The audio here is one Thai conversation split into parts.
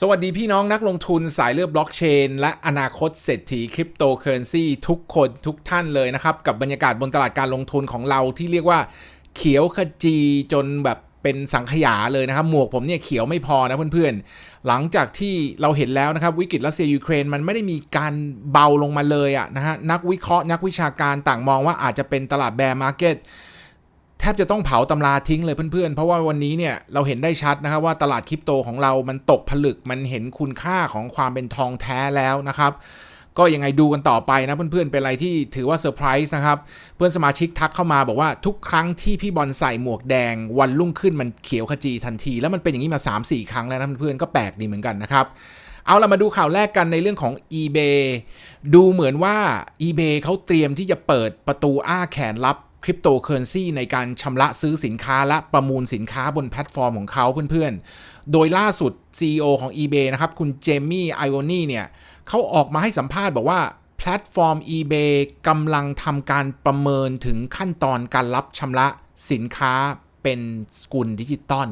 สวัสดีพี่น้องนักลงทุนสายเลือดบล็อกเชน และอนาคตเศรษฐีคริปโตเคอเรนซีทุกคนทุกท่านเลยนะครับ กับบรรยากาศบนตลาดการลงทุนของเราที่เรียกว่าเขียวขจีจนแบบเป็นสังขยาเลยนะครับ หมวกผมเนี่ยเขียวไม่พอนะเพื่อนๆ หลังจากที่เราเห็นแล้วนะครับ วิกฤตรัสเซียยูเครนมันไม่ได้มีการเบาลงมาเลยอะนะฮะนักวิเคราะห์นักวิชาการต่างมองว่าอาจจะเป็นตลาดแบร์มาร์เก็ต ทบจะต้องเผาตำราทิ้งเลยเพื่อนๆ เพราะว่าวันนี้เนี่ยเราเห็นได้ชัดนะครับว่าตลาดคริปโตของเรามันตกผลึกมันเห็นคุณค่าของความเป็นทองแท้แล้วนะครับ ก็ยังไงดูกันต่อไปนะเพื่อนๆ เป็นอะไรที่ถือว่าเซอร์ไพรส์นะครับ เพื่อนสมาชิกทักเข้ามาบอกว่าทุกครั้งที่พี่บอลใส่หมวกแดง วันรุ่งขึ้นมันเขียวขจีทันที แล้วมันเป็นอย่างนี้มา 3-4 ครั้งแล้วนะเพื่อนๆก็แปลกดีเหมือนกันนะครับเอาเรามาดูข่าวแรกกันในเรื่องของ eBay ดูเหมือนว่า eBay เขาเตรียมที่จะเปิดประตูอ้าแขนรับ คริปโตเคอเรนซีในการชำระซื้อสินค้าและประมูลสินค้าบนแพลตฟอร์มของเขาเพื่อนๆ โดยล่าสุด CEO ของ eBay นะครับ คุณเจมี่ไอโอนี่เนี่ยเขาออกมาให้สัมภาษณ์บอกว่าแพลตฟอร์ม eBay กำลังทำการประเมินถึงขั้นตอนการรับชำระสินค้าเป็นสกุลดิจิตอล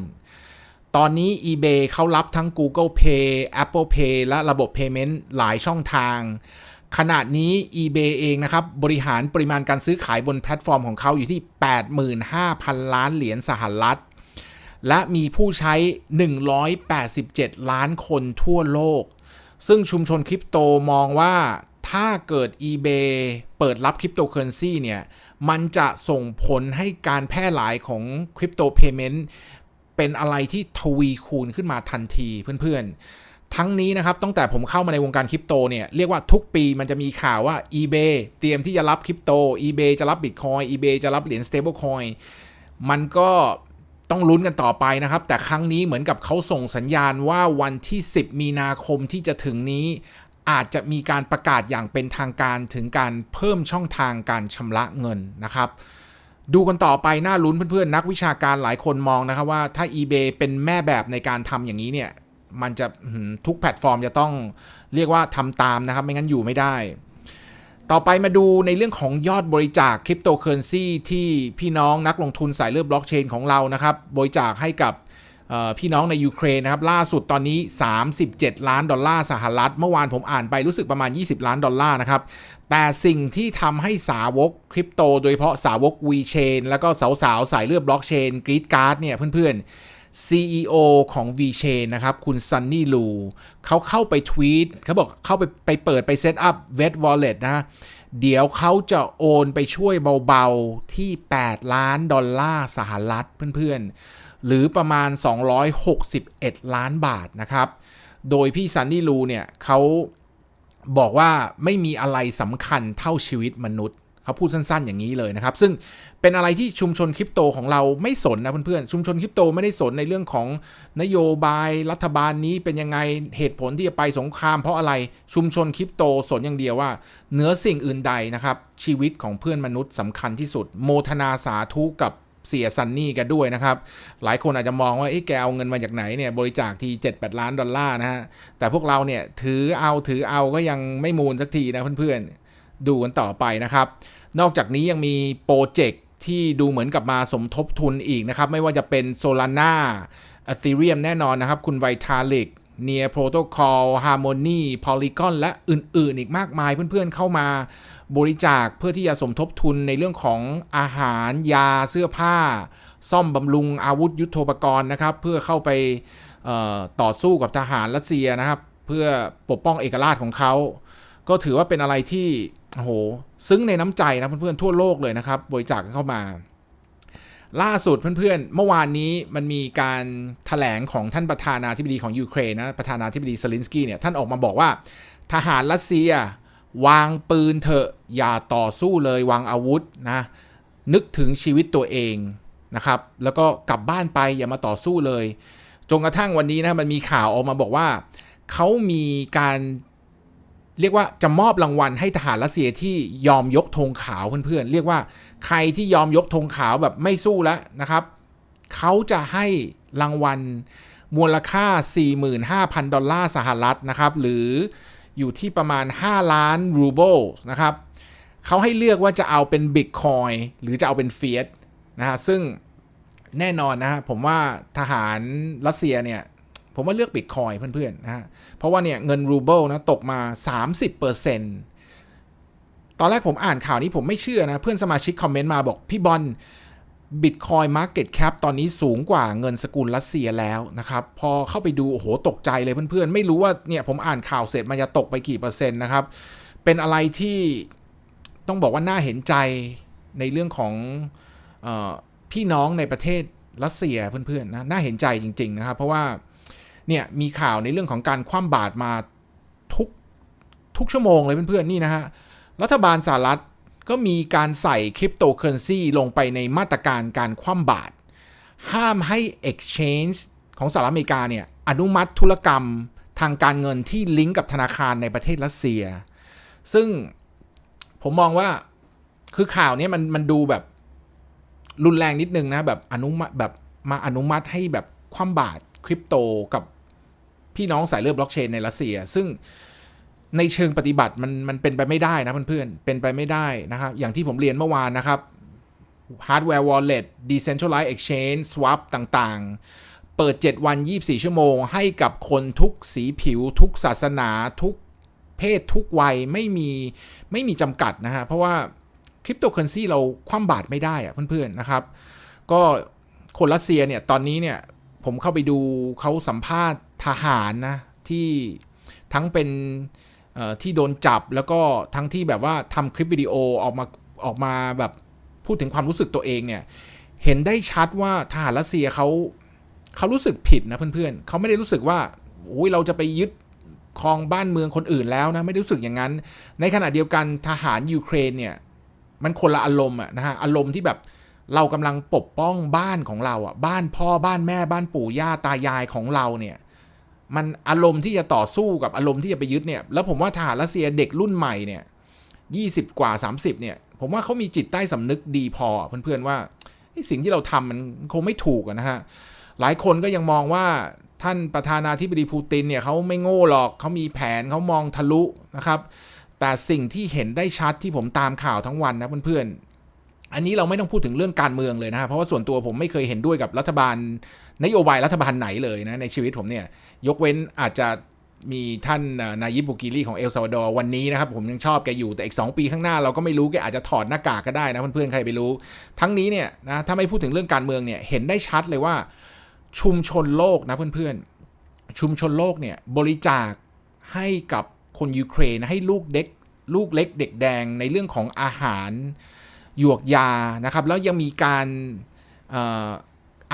ตอนนี้ eBay เขารับทั้ง Google Pay Apple Pay และระบบ Payment หลายช่องทาง ขณะนี้ eBay เองนะครับบริหารปริมาณการซื้อขายบนแพลตฟอร์มของเขาอยู่ที่ 85,000 ล้านเหรียญสหรัฐ และมีผู้ใช้ 187 ล้านคนทั่วโลก ซึ่งชุมชนคริปโตมองว่าถ้าเกิด eBay เปิดรับคริปโตเคอเรนซีเนี่ย มันจะส่งผลให้การแพร่หลายของคริปโตเพย์เมนต์เป็นอะไรที่ทวีคูณขึ้นมาทันทีเพื่อนๆ ทั้งนี้นะครับตั้งแต่ผมเข้ามาในวงการคริปโตเนี่ยเรียกว่าทุกปีมันจะมีข่าวว่า eBay เตรียมที่จะรับคริปโต eBay จะรับ Bitcoin eBay จะรับเหรียญ stablecoin มันก็ต้องลุ้นกันต่อไปนะครับ แต่ครั้งนี้เหมือนกับเขาส่งสัญญาณว่าวันที่ 10 มีนาคมที่จะถึงนี้ อาจจะมีการประกาศอย่างเป็นทางการถึงการเพิ่มช่องทางการชำระเงินนะครับ ดูกันต่อไปน่าลุ้นเพื่อนๆ นักวิชาการหลายคนมองนะครับว่าถ้า eBay เป็นแม่แบบในการทำอย่างนี้เนี่ย มันจะทุกแพลตฟอร์มจะต้องเรียกว่าทำตามนะครับ ไม่งั้นอยู่ไม่ได้ ต่อไปมาดูในเรื่องของยอดบริจาคคริปโตเคอเรนซีที่พี่น้องนักลงทุนสายเลือดบล็อกเชนของเรานะครับ บริจาคให้กับพี่น้องในยูเครนนะครับ ล่าสุดตอนนี้ 37 ล้านดอลลาร์สหรัฐ เมื่อวานผมอ่านไปรู้สึกประมาณ 20 ล้านดอลลาร์นะครับ แต่สิ่งที่ทำให้สาวกคริปโต โดยเฉพาะสาวก VChain แล้วก็สาวๆ สายเลือดบล็อกเชนกรีดการ์ดเนี่ยเพื่อนๆ CEO ของ VChain นะครับ คุณซันนี่ลูเขาเข้าไปทวีตเขาบอกเข้าไปไปเปิดไปเซตอัพเวทวอลเล็ตนะ เดี๋ยวเขาจะโอนไปช่วยเบาๆ ที่ 8 ล้านดอลลาร์สหรัฐเพื่อนๆ หรือประมาณ 261 ล้านบาทนะครับ โดยพี่ซันนี่ลูเนี่ยเขาบอกว่าไม่มีอะไรสำคัญเท่าชีวิตมนุษย์ เขาพูดสั้นๆอย่างนี้เลยนะครับ ซึ่งเป็นอะไรที่ชุมชนคริปโตของเราไม่สนนะเพื่อนๆ ชุมชนคริปโตไม่ได้สนในเรื่องของนโยบายรัฐบาลนี้เป็นยังไงเหตุผลที่จะไปสงครามเพราะอะไรชุมชนคริปโตสนอย่างเดียวว่าเหนือสิ่งอื่นใดนะครับ ชีวิตของเพื่อนมนุษย์สำคัญที่สุด โมทนาสาธุกับเสียซันนี่กันด้วยนะครับ หลายคนอาจจะมองว่าเอ๊ะแกเอาเงินมาจากไหนเนี่ยบริจาคที7-8 ล้านดอลลาร์นะฮะแต่พวกเราเนี่ยถือเอาถือเอาก็ยังไม่มูลสักทีนะเพื่อนๆ ดูกันต่อไปนะครับ นอกจากนี้ยังมีโปรเจกต์ที่ดูเหมือนกับมาสมทบทุนอีกนะครับ ไม่ว่าจะเป็น Solana Ethereum แน่นอนนะครับ คุณไวทาลิก Near Protocol Harmony Polygon และอื่น ๆ อีกมากมายเพื่อน ๆ เข้ามาบริจาคเพื่อที่จะสมทบทุนในเรื่องของอาหารยาเสื้อผ้า ซ่อมบำรุงอาวุธยุโทโธปกรณ์นะครับ เพื่อเข้าไปต่อสู้กับทหารรัสเซียนะครับ เพื่อปกป้องเอกราชของเขา ก็ถือว่าเป็นอะไรที่ โอ้โหซึ้งในน้ำใจนะเพื่อนๆทั่วโลกเลยนะครับ บริจาคเข้ามา ล่าสุดเพื่อนๆ เมื่อวานนี้มันมีการถแถลงของท่านประธานาธิบดีของยูเครนนะประธานาธิบดีเซลินสกี้เนี่ยท่านออกมาบอกว่า ทหารรัสเซีย วางปืนเถอะอย่าต่อสู้เลยวางอาวุธนะนึกถึงชีวิตตัวเองนะครับ แล้วก็กลับบ้านไปอย่ามาต่อสู้เลยจนกระทั่งวันนี้นะมันมีข่าวออกมาบอกว่าเขามีการ เรียกว่าจะมอบรางวัลให้ทหารรัสเซียที่ยอมยกธงขาวเพื่อนๆเรียกว่าใครที่ยอมยกธงขาวแบบไม่สู้แล้วนะครับเขาจะให้รางวัลมูลค่า 45,000 ดอลลาร์สหรัฐนะครับหรืออยู่ที่ประมาณ 5 ล้านรูเบิลนะครับเขาให้เลือกว่าจะเอาเป็นบิตคอยหรือจะเอาเป็นเฟียสนะฮะซึ่งแน่นอนนะฮะผมว่าทหารรัสเซียเนี่ย ผมว่าเลือกบิตคอยเพื่อนๆนะฮะเพราะว่าเนี่ยเงินรูเบิลนะตกมา 30%ตอนแรกผมอ่านข่าวนี้ผมไม่เชื่อนะ เพื่อนสมาชิกคอมเมนต์มาบอก พี่บอลบิตคอยมาร์เก็ตแคปตอนนี้สูงกว่าเงินสกุลรัสเซียแล้วนะครับ พอเข้าไปดูโอ้โหตกใจเลยเพื่อนๆ ไม่รู้ว่าเนี่ยผมอ่านข่าวเสร็จมันจะตกไปกี่เปอร์เซ็นต์นะครับ เป็นอะไรที่ต้องบอกว่าน่าเห็นใจในเรื่องของออพี่น้องในประเทศรัสเซียเพื่อนๆนะน่าเห็นใจจริง ๆ นะครับ เพราะว่า เนี่ยมีข่าวในเรื่องของการคว่ำบาตรมาทุกทุกชั่วโมงเลยเพื่อนๆนี่นะฮะรัฐบาลสหรัฐก็มีการใส่คริปโตเคอเรนซีลงไปในมาตรการการคว่ำบาตรห้ามให้ Exchange ของสหรัฐอเมริกาเนี่ยอนุมัติธุรกรรมทางการเงินที่ลิงก์กับธนาคารในประเทศรัสเซีย ซึ่งผมมองว่าคือข่าวนี้มันมันดูแบบรุนแรงนิดนึงนะแบบอนุมัติแบบมาอนุมัติให้แบบคว่ำบาตร คริปโตกับพี่น้องสายเลือดบล็อกเชนในรัสเซีย ซึ่งในเชิงปฏิบัติมันมันเป็นไปไม่ได้นะเพื่อนๆ เป็นไปไม่ได้นะครับ อย่างที่ผมเรียนเมื่อวานนะครับ Hardware Wallet Decentralized Exchange Swap ต่างๆ เปิด 7 วัน 24 ชั่วโมง ให้กับคนทุกสีผิว ทุกศาสนา ทุกเพศทุกวัยไม่มีไม่มีจำกัดนะฮะ เพราะว่าคริปโตเคอเรนซีเราคว่ำบาตรไม่ได้อะเพื่อนๆนะครับ ก็คนรัสเซียเนี่ย ตอนนี้เนี่ย ผมเข้าไปดูเขาสัมภาษณ์ทหารนะ ที่ทั้งเป็นที่โดนจับแล้วก็ทั้งที่แบบว่าทำคลิปวิดีโอออกมาออกมาแบบพูดถึงความรู้สึกตัวเองเนี่ยเห็นได้ชัดว่าทหารรัสเซียเขาเขารู้สึกผิดนะเพื่อนๆเขาไม่ได้รู้สึกว่าโอ้ยเราจะไปยึดครองบ้านเมืองคนอื่นแล้วนะไม่ได้รู้สึกอย่างนั้น ในขณะเดียวกันทหารยูเครนเนี่ยมันคนละอารมณ์อะนะฮะอารมณ์ที่แบบ เรากำลังปกป้องบ้านของเราอะบ้านพ่อบ้านแม่บ้านปู่ย่าตายายของเราเนี่ยมันอารมณ์ที่จะต่อสู้กับอารมณ์ที่จะไปยึดเนี่ยแล้วผมว่าทหารรัสเซียเด็กรุ่นใหม่เนี่ยยี่สิบกว่าสามสิบเนี่ยผมว่าเขามีจิตใต้สำนึกดีพอเพื่อนๆว่าสิ่งที่เราทำมันคงไม่ถูกนะฮะหลายคนก็ยังมองว่าท่านประธานาธิบดีปูตินเนี่ยเขาไม่โง่หรอกเขามีแผนเขามองทะลุนะครับ แต่สิ่งที่เห็นได้ชัดที่ผมตามข่าวทั้งวันนะเพื่อนๆ อันนี้เราไม่ต้องพูดถึงเรื่องการเมืองเลยนะครับเพราะว่าส่วนตัวผมไม่เคยเห็นด้วยกับรัฐบาล นโยบายรัฐบาลไหนเลยนะในชีวิตผมเนี่ยยกเว้นอาจจะมีท่านนายิบุกิลีของเอลซาวดอร์วันนี้นะครับ ผมยังชอบแกอยู่แต่อีก 2 ปีข้างหน้าเราก็ไม่รู้แกอาจจะถอดหน้ากากก็ได้นะเพื่อนๆใครไปรู้ ทั้งนี้เนี่ยนะถ้าไม่พูดถึงเรื่องการเมืองเนี่ยเห็นได้ชัดเลยว่าชุมชนโลกนะเพื่อนๆ ชุมชนโลกเนี่ยบริจาคให้กับคนยูเครนให้ลูกเด็กลูกเล็กเด็กแดงในเรื่องของอาหาร หยวกยานะครับแล้วยังมีการ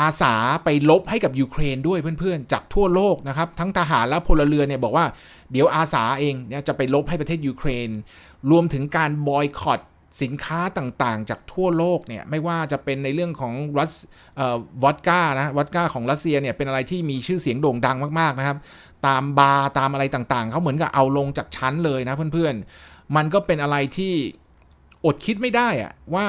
อาสาไปลบให้กับยูเครนด้วยเพื่อนๆ จากทั่วโลกนะครับทั้งทหารและพลเรือนเนี่ยบอกว่าเดี๋ยวอาสาเองเนี่ยจะไปลบให้ประเทศยูเครน รวมถึงการบอยคอตสินค้าต่างๆ จากทั่วโลกเนี่ยไม่ว่าจะเป็นในเรื่องของรัสวอดก้านะวอดก้าของรัสเซียเนี่ยเป็นอะไรที่มีชื่อเสียงโด่งดังมากๆนะครับ ตามบาร์ตามอะไรต่างๆ เขาเหมือนกับเอาลงจากชั้นเลยนะเพื่อนๆ มันก็เป็นอะไรที่ อดคิดไม่ได้อะว่า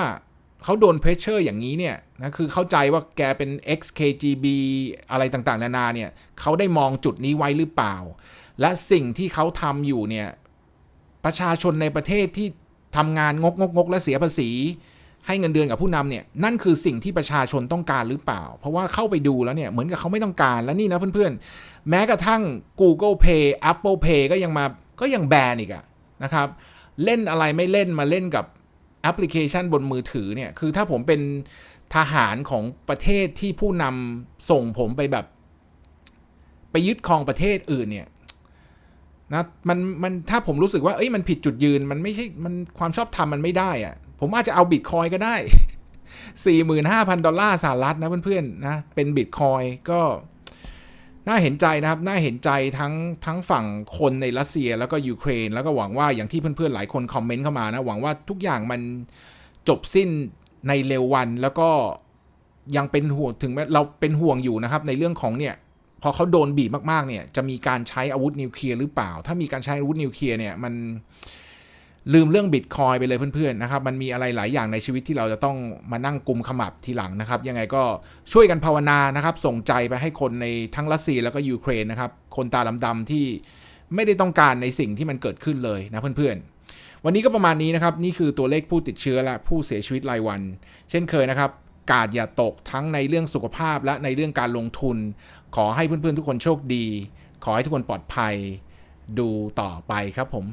เขาโดนเพรสเชอร์อย่างนี้เนี่ยนะคือเข้าใจว่าแกเป็น XKGB อะไรต่างๆ นานาเนี่ยเขาได้มองจุดนี้ไว้หรือเปล่า และสิ่งที่เขาทำอยู่เนี่ยประชาชนในประเทศที่ทำงานงกงกงกและเสียภาษี ให้เงินเดือนกับผู้นำเนี่ยนั่นคือสิ่งที่ประชาชนต้องการหรือเปล่า เพราะว่าเข้าไปดูแล้วเนี่ยเหมือนกับเขาไม่ต้องการแล้วนี่นะเพื่อนๆ แม้กระทั่ง Google Pay Apple Pay ก็ยังมาก็ยังแบนอีกอะนะครับเล่นอะไรไม่เล่นมาเล่นกับ แอปพลิเคชันบนมือถือเนี่ยคือถ้าผมเป็นทหารของประเทศที่ผู้นำส่งผมไปแบบ ไปยึดครองประเทศอื่นเนี่ยนะมันมันถ้าผมรู้สึกว่าเอ้ยมันผิดจุดยืนมันไม่ใช่มันความชอบธรรมมันไม่ได้อะผมอาจจะเอาบิตคอยก็ได้สี่หมื่นห้าพันดอลลาร์สหรัฐนะเพื่อนๆนะเป็นบิตคอยก็ น่าเห็นใจนะครับ น่าเห็นใจทั้งทั้งฝั่งคนในรัสเซียแล้วก็ยูเครน แล้วก็หวังว่าอย่างที่เพื่อนๆหลายคนคอมเมนต์เข้ามานะ หวังว่าทุกอย่างมันจบสิ้นในเร็ววันแล้วก็ยังเป็นห่วงถึงแม้เราเป็นห่วงอยู่นะครับ ในเรื่องของเนี่ยพอเขาโดนบีบมากๆเนี่ยจะมีการใช้อาวุธนิวเคลียร์หรือเปล่า ถ้ามีการใช้อาวุธนิวเคลียร์เนี่ยมัน ลืมเรื่องบิตคอยไปเลยเพื่อนๆนะครับ มันมีอะไรหลายอย่างในชีวิตที่เราจะต้องมานั่งกลุมขมับทีหลังนะครับ ยังไงก็ช่วยกันภาวนานะครับ ส่งใจไปให้คนในทั้งรัสเซียแล้วก็ยูเครนนะครับ คนตาดำๆที่ไม่ได้ต้องการในสิ่งที่มันเกิดขึ้นเลยนะเพื่อนๆ วันนี้ก็ประมาณนี้นะครับ นี่คือตัวเลขผู้ติดเชื้อและผู้เสียชีวิตรายวัน เช่นเคยนะครับ กาดอย่าตกทั้งในเรื่องสุขภาพและในเรื่องการลงทุน ขอให้เพื่อนๆ ทุกคนโชคดี ขอให้ทุกคนปลอดภัย ดูต่อไปครับผม